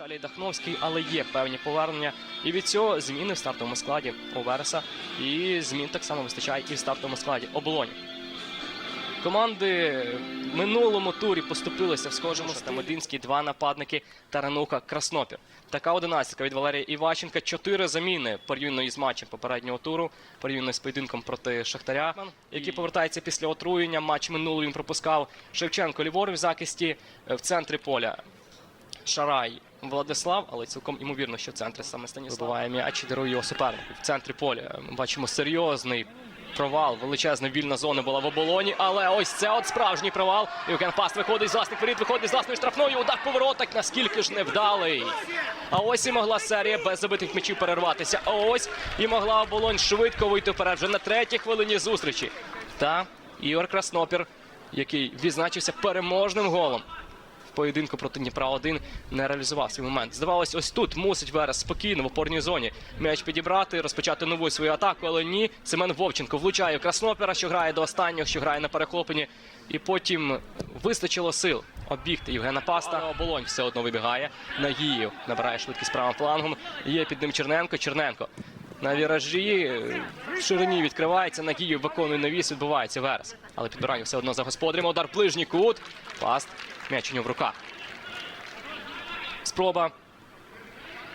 Віталій Дахновський, але є певні повернення. І від цього зміни в стартовому складі у Вереса. І змін так само вистачає і в стартовому складі оболоні. Команди в минулому турі поступилися в схожому та Мединський, два нападники Тарануха, Краснопір. Така одинадцятка від Валерія Іваченка. Чотири заміни порівняно із матчем попереднього туру, порівняно з поєдинком проти Шахтаря, який повертається після отруєння. Матч минулий він пропускав Шевченко ліворуч в захисті е, в центрі поля. Шарай Владислав, але цілком імовірно, що в центрі саме Станіслав вибиває м'яч і дарує його супернику. В центрі поля ми бачимо серйозний провал. Величезна вільна зона була в оболоні, але ось це от справжній провал. Євген Паст виходить з власних воріт, виходить з власної штрафної. Удар повороток, наскільки ж невдалий. А ось і могла серія без забитих м'ячів перерватися. А ось і могла оболонь швидко вийти вперед вже на третій хвилині зустрічі. Та Ігор Краснопір, який відзначився переможним голом поєдинку проти Дніпра 1 не реалізував свій момент. Здавалось, ось тут мусить Верес спокійно в опорній зоні м'яч підібрати, розпочати нову свою атаку, але ні. Семен Вовченко влучає в Краснопера, що грає до останнього, що грає на перехопленні. І потім вистачило сил обігти Євгена Паста. Оболонь все одно вибігає. Нагіїв набирає швидкість правим флангом. Є під ним Черненко. Черненко. На віражі е, в ширині відкривається, Нагіїв виконує навіс, відбувається Верес. Але підбирання все одно за господарем. Удар ближній кут. Паст. М'яч у нього в руках. Спроба.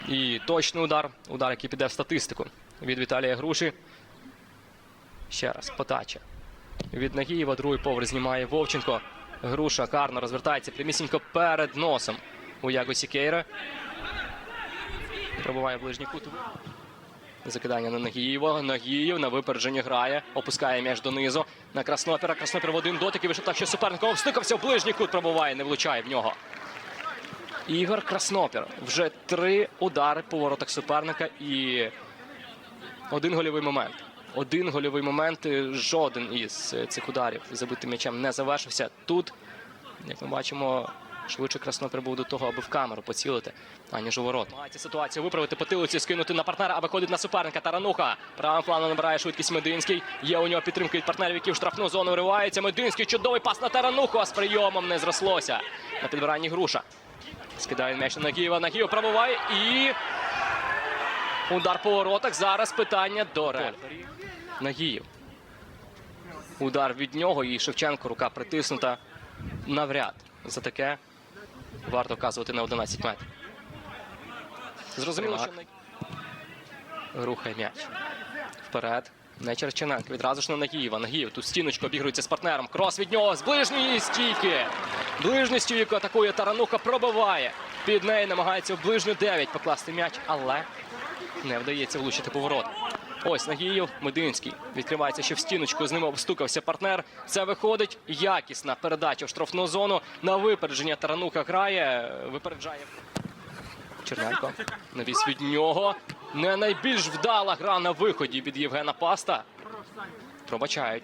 І точний удар. Удар, який піде в статистику. Від Віталія Груші. Ще раз. Потача. Від Нагієва другий поверх знімає Вовченко. Груша гарно розвертається прямісінько перед носом у Яго Сікейра. Пробуває ближній кут. Закидання на Нагієва. Нагієв на випередженні грає. Опускає м'яч донизу. На Краснопера. Краснопер в один дотик і вийшов так, що суперником встикався в ближній кут. Пробуває, не влучає в нього. Ігор Краснопер. Вже три удари по воротах суперника і один гольовий момент. Один гольовий момент. Жоден із цих ударів забитим м'ячем не завершився. Тут, як ми бачимо, швидше Краснопер був до того, аби в камеру поцілити, аніж у ворот. Мається ситуацію виправити потилиці, скинути на партнера, а виходить на суперника. Тарануха. Правим планом набирає швидкість Мединський. Є у нього підтримка від партнерів, які в штрафну зону вриваються. Мединський чудовий пас на Тарануху, а з прийомом не зрослося. На підбиранні груша. Скидає м'яч на Нагієва. Нагієв пробуває і. Удар по воротах. Зараз питання до рефері. Нагієв. Удар від нього і Шевченко. Рука притиснута. Навряд. За таке варто вказувати на 11 метрів. Зрозуміло, що рухає м'яч. Вперед. Не через Черненка. Відразу ж на Нагієва. Нагієв. Тут стіночку обігрується з партнером. Крос від нього з ближньої стійки. Ближню стійку атакує Тарануха. Пробиває. Під нею намагається в ближню 9 покласти м'яч, але не вдається влучити поворот. Ось Нагіїв, Мединський. Відкривається ще в стіночку. З ним обстукався партнер. Це виходить. Якісна передача в штрафну зону. На випередження Тарануха грає. Випереджає. Черненко. Навіс від нього. Не найбільш вдала гра на виході від Євгена Паста. Пробачають.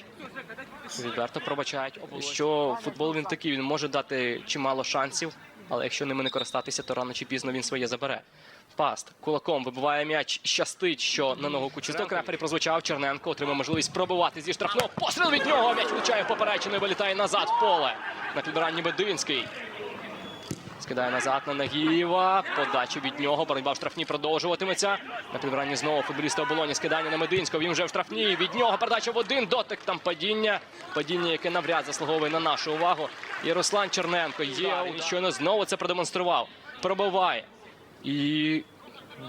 Відверто пробачають. Що футбол він такий, він може дати чимало шансів, але якщо ними не користатися, то рано чи пізно він своє забере. Паст кулаком вибиває м'яч. Щастить, що на ногу Кучеренко. Рефері прозвучав. Черненко отримав можливість пробивати зі штрафного. Постріл від нього. М'яч влучає поперечину і вилітає назад в поле. На підбиранні Мединський. Скидає назад на Нагієва. Подача від нього. Боротьба в штрафній продовжуватиметься. На підбиранні знову футболіста оболоні. Скидання на Мединського. Він вже в штрафній. Від нього передача в один дотик. Там падіння. Падіння, яке навряд заслуговує на нашу увагу. І Руслан Черненко є. Він щойно знову це продемонстрував. Пробиває. І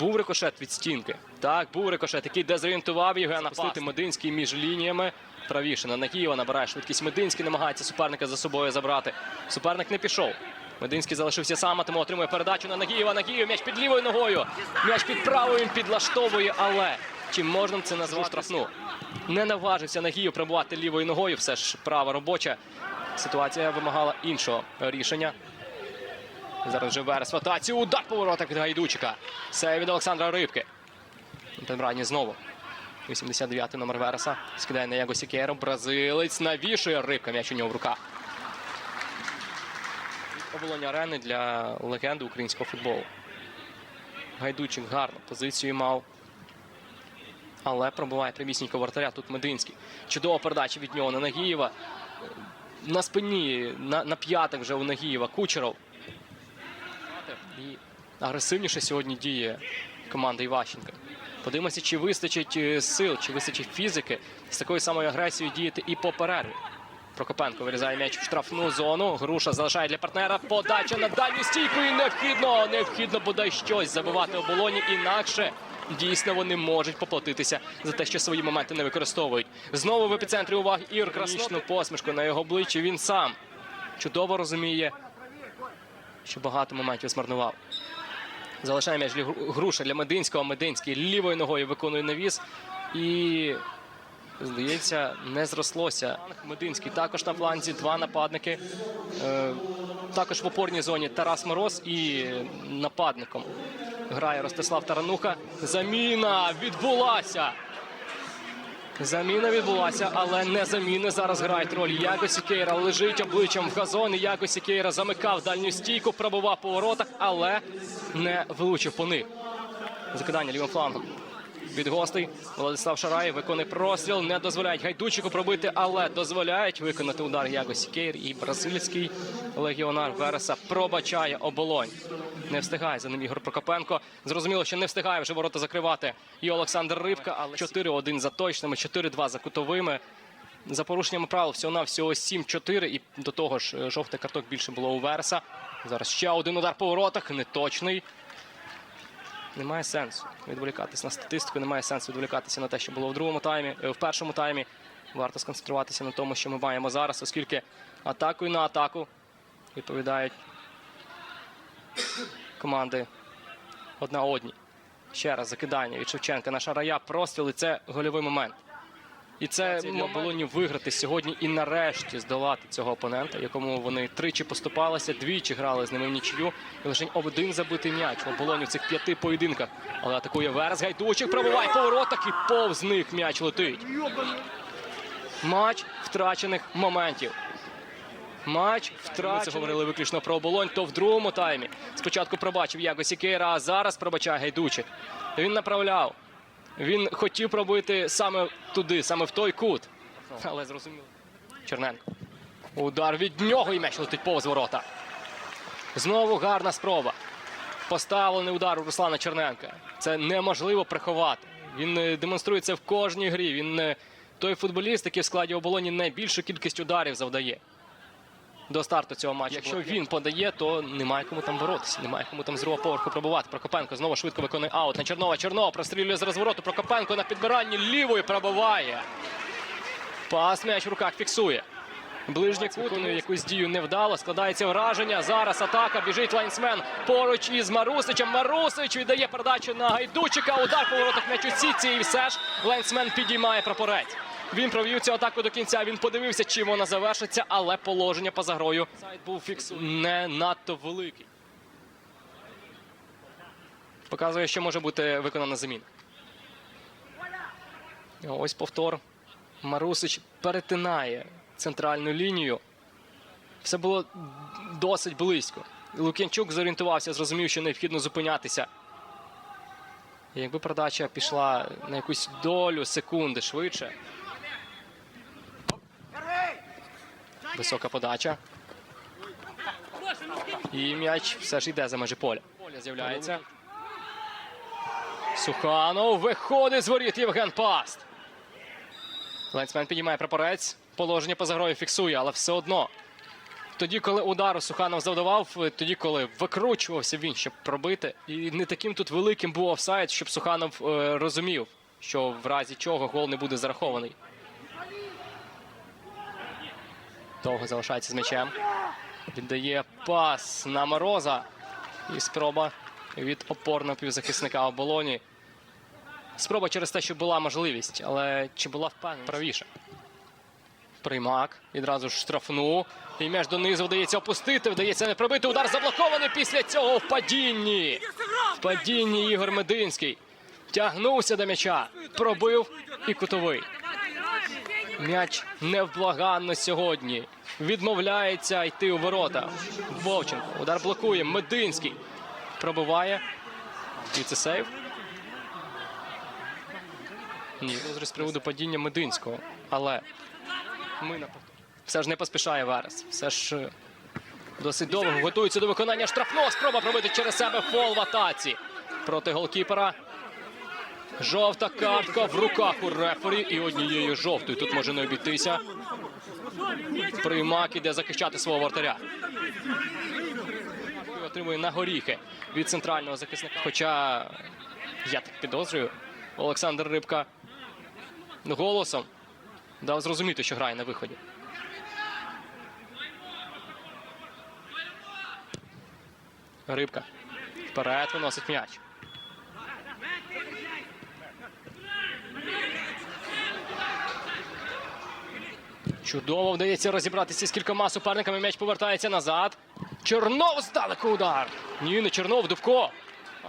був рикошет від стінки. Так, був рикошет, який дезорієнтував Євгена Пастити Мединський між лініями. Правіше на Нагієва набирає швидкість Мединський, намагається суперника за собою забрати. Суперник не пішов. Мединський залишився сам, тому отримує передачу на Нагієва. Нагієв м'яч під лівою ногою. М'яч під правою підлаштовує, але чи можна це назвати штрафну? Не наважився Нагієв пробувати лівою ногою. Все ж права робоча. Ситуація вимагала іншого рішення. Зараз вже Верес в атаці. Удар по воротах від Гайдучика. Це від Олександра Рибки. Тембрані знову. 89-й номер Вереса. Скидає на Яго Сікеру. Бразилець навішує рибка. М'яч у нього в руках. Оболонь арени для легенди українського футболу. Гайдучик гарну позицію мав. Але пробуває прямісінько вратаря. Тут Мединський. Чудова передача від нього на Нагієва. На спині, на, на п'ятах вже у Нагієва. Кучеров. І агресивніше сьогодні діє команда Іващенка. Подивимося, чи вистачить е, сил, чи вистачить фізики з такою самою агресією діяти і по перерві. Прокопенко вирізає м'яч в штрафну зону. Груша залишає для партнера. Подача на дальню стійку і необхідно, необхідно бодай щось забивати оболоні. Інакше дійсно вони можуть поплатитися за те, що свої моменти не використовують. Знову в епіцентрі уваги Ігор Краснічну посмішку на його обличчі. Він сам чудово розуміє, що багато моментів змарнував. Залишає м'яч груша для Мединського. Мединський лівою ногою виконує навіс. І Здається, не зрослося. Мединський також на фланзі, два нападники. Е, також в опорній зоні Тарас Мороз і нападником грає Ростислав Тарануха. Заміна відбулася. Заміна відбулася, але не заміни. Зараз грають роль. Яго Сікейра лежить обличчям в газон. І Яго Сікейра замикав дальню стійку, пробував по воротах, але не влучив по них. Закидання лівим флангом від гостей. Владислав Шарай виконує простріл. Не дозволяють гайдучику пробити, але дозволяють виконати удар Яго Сікейр. І бразильський легіонар Вереса пробачає оболонь. Не встигає за ним Ігор Прокопенко. Зрозуміло, що не встигає вже ворота закривати і Олександр Рибка, але 4-1 за точними, 4-2 за кутовими. За порушенням правил всього на всього 7-4. І до того ж, е, жовтий карток більше було у Вереса. Зараз ще один удар по воротах. Неточний. Немає сенсу відволікатися на статистику, немає сенсу відволікатися на те, що було в другому таймі, е, в першому таймі. Варто сконцентруватися на тому, що ми маємо зараз, оскільки атакою на атаку відповідають команди одна одній. Ще раз закидання від Шевченка на Шарая. Простріл і це гольовий момент. І це Болоні виграти сьогодні і нарешті здолати цього опонента, якому вони тричі поступалися, двічі грали з ними в нічию. І лише один забитий м'яч в оболоні в цих п'яти поєдинках. Але атакує Верес, Гайдучик, пробиває по воротах і повз них м'яч летить. Матч втрачених моментів. Матч втрачений. Ми це говорили виключно про оболонь, то в другому таймі. Спочатку пробачив Яго Сікейра, а зараз пробачає Гайдучик. Він направляв. Він хотів пробити саме туди, саме в той кут. Але зрозуміло. Черненко. Удар від нього і м'яч летить повз ворота. Знову гарна спроба. Поставлений удар у Руслана Черненка. Це неможливо приховати. Він е, демонструє це в кожній грі. Він е, той футболіст, який в складі оболоні найбільшу кількість ударів завдає. До старту цього матчу. Якщо він подає, то немає кому там боротися. Немає кому там з другого поверху пробувати. Прокопенко знову швидко виконує аут на Чернова. Чернова прострілює з розвороту. Прокопенко на підбиранні лівою пробиває. Пас м'яч в руках фіксує. Ближній кут виконує якусь дію невдало. Складається враження. Зараз атака. Біжить лайнсмен поруч із Марусичем. Марусич віддає передачу на Гайдучика. Удар по воротах м'яч у сітці. І все ж лайнсмен підіймає прапорець. Він провів цю атаку до кінця. Він подивився, чим вона завершиться, але положення поза грою був фіксу не надто великий. Показує, що може бути виконана заміна. Ось повтор. Марусич перетинає центральну лінію. Все було досить близько. Лук'янчук зорієнтувався, зрозумів, що необхідно зупинятися. Якби передача пішла на якусь долю секунди швидше. Висока подача. І м'яч все ж йде за межі поля. Поля з'являється. Суханов виходить з воріт Євген Паст. Лайнсмен підіймає прапорець. Положення поза грою фіксує, але все одно. Тоді, коли удару Суханов завдавав, тоді, коли викручувався він, щоб пробити. І не таким тут великим був офсайд, щоб Суханов е, розумів, що в разі чого гол не буде зарахований. Довго залишається з м'ячем. Віддає пас на Мороза. І спроба від опорного півзахисника оболоні. Спроба через те, що була можливість, але чи була впевненість? Правіше. Приймак. Відразу ж штрафну. І м'яч донизу вдається опустити. Вдається не пробити. Удар заблокований після цього в падінні. В падінні Ігор Мединський. Тягнувся до м'яча. Пробив і кутовий. М'яч невблаганно сьогодні. Відмовляється йти у ворота. Вовченко. Удар блокує. Мединський. Пробиває. І це сейв. Ні, з приводу падіння Мединського. Але ми на. Все ж не поспішає Верес. Все ж е, Досить довго готується до виконання штрафного. Спроба пробити через себе фол в атаці проти голкіпера. Жовта картка в руках у рефері і однією жовтою. Тут може не обійтися. Приймак іде захищати свого вратаря. Отримує на горіхи від центрального захисника. Хоча я так підозрюю, Олександр Рибка голосом дав зрозуміти, що грає на виході. Рибка вперед виносить м'яч. Чудово вдається розібратися з кількома суперниками. М'яч повертається назад. Чернов здалеку удар. Ні, не Чернов, Дубко.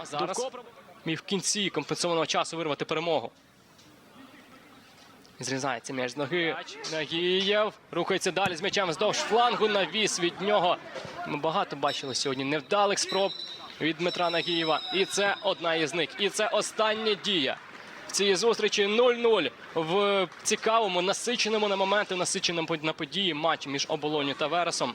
А зараз Дубко міг в кінці компенсованого часу вирвати перемогу. Зрізається м'яч з ноги. Нагієв. Рухається далі з м'ячем вздовж флангу. Навіс від нього. Ми багато бачили сьогодні невдалих спроб від Дмитра Нагієва. І це одна із них. І це остання дія. Цій зустрічі 0-0 в цікавому, насиченому на моменти, насиченому на події матч між оболоню та Вересом.